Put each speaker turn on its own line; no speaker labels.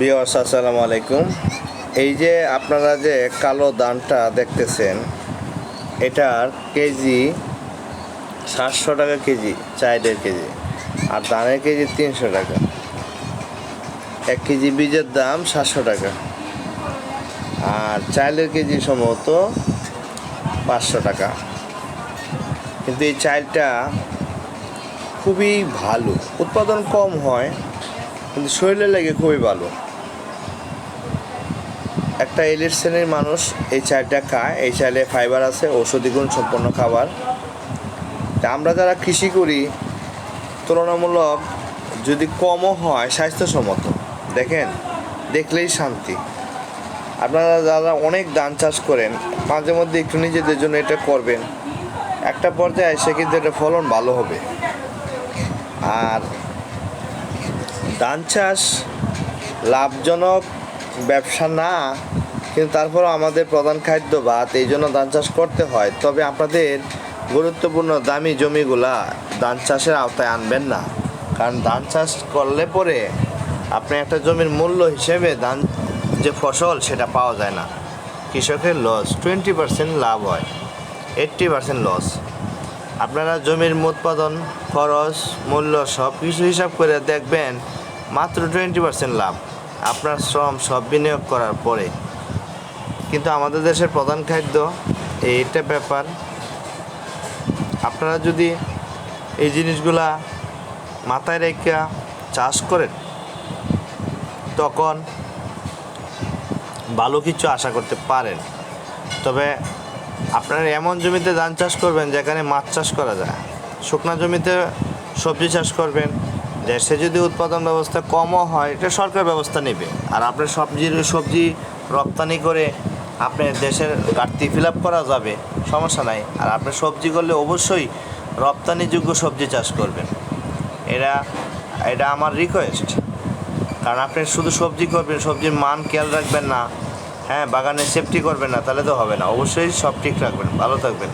বিয়ার্স আসসালামু আলাইকুম। এই যে আপনারা যে কালো দানটা দেখতেছেন, এটার কেজি সাতশো টাকা কেজি চাইলের কেজি, আর দানের কেজি তিনশো টাকা। এক কেজি বীজের দাম সাতশো টাকা। আর চাইলের কেজি সম্ভবত পাঁচশো টাকা। কিন্তু এই চাইলটা খুবই ভালো, উৎপাদন কম হয় কিন্তু শরীরের লাগে খুবই ভালো। একটা এলিট শ্রেণির মানুষ, এই চালটা খায় এই চালে ফাইবার আছে, ঔষধি গুণ সম্পন্ন খাবার। তা আমরা যারা কৃষি করি, তুলনামূলক যদি কমও হয়, স্বাস্থ্যসম্মত। দেখেন, দেখলেই শান্তি। আপনারা যারা অনেক ধান চাষ করেন, মাঝে মধ্যে একটু নিজেদের জন্য এটা করবেন। একটা পর্যায়ে এসে কিন্তু এটা ফলন ভালো হবে। আর ধান চাষ লাভজনক ব্যবসা না, কিন্তু তারপরও আমাদের প্রধান খাদ্য ভাত, এই জন্য ধান চাষ করতে হয়। তবে আপনাদের গুরুত্বপূর্ণ দামি জমিগুলা ধান চাষের আওতায় আনবেন না। কারণ ধান চাষ করলে পরে আপনি একটা জমির মূল্য হিসেবে ধান যে ফসল সেটা পাওয়া যায় না। কৃষকের লস টোয়েন্টি পার্সেন্ট লাভ হয় এইট্টি পার্সেন্ট লস আপনারা জমির উৎপাদন, খরচ, মূল্য সব কিছু হিসাব করে দেখবেন মাত্র টোয়েন্টি পার্সেন্ট লাভ। আপনার শ্রম সব বিনিয়োগ করার পরে। কিন্তু আমাদের দেশের প্রধান খাদ্য, এইটা ব্যাপার। আপনারা যদি এই জিনিসগুলা মাথায় রেখে চাষ করেন, তখন ভালো কিছু আশা করতে পারেন। তবে আপনারা এমন জমিতে ধান চাষ করবেন, যেখানে মাছ চাষ করা যায়। শুকনা জমিতে সবজি চাষ করবেন দেশে যদি উৎপাদন ব্যবস্থা কমও হয়, এটা সরকার ব্যবস্থা নেবে। আর আপনার সবজির সবজি রপ্তানি করে আপনার দেশের ঘাটতি ফিল করা যাবে, সমস্যা নাই। আর আপনি সবজি করলে অবশ্যই রপ্তানিযোগ্য সবজি চাষ করবেন। এটা এটা আমার রিকোয়েস্ট কারণ আপনি শুধু সবজি করবেন, সবজির মান খেয়াল রাখবেন না। হ্যাঁ বাগানে সেফটি করবেন না, তাহলে তো হবে না। অবশ্যই সব ঠিক রাখবেন। ভালো থাকবেন।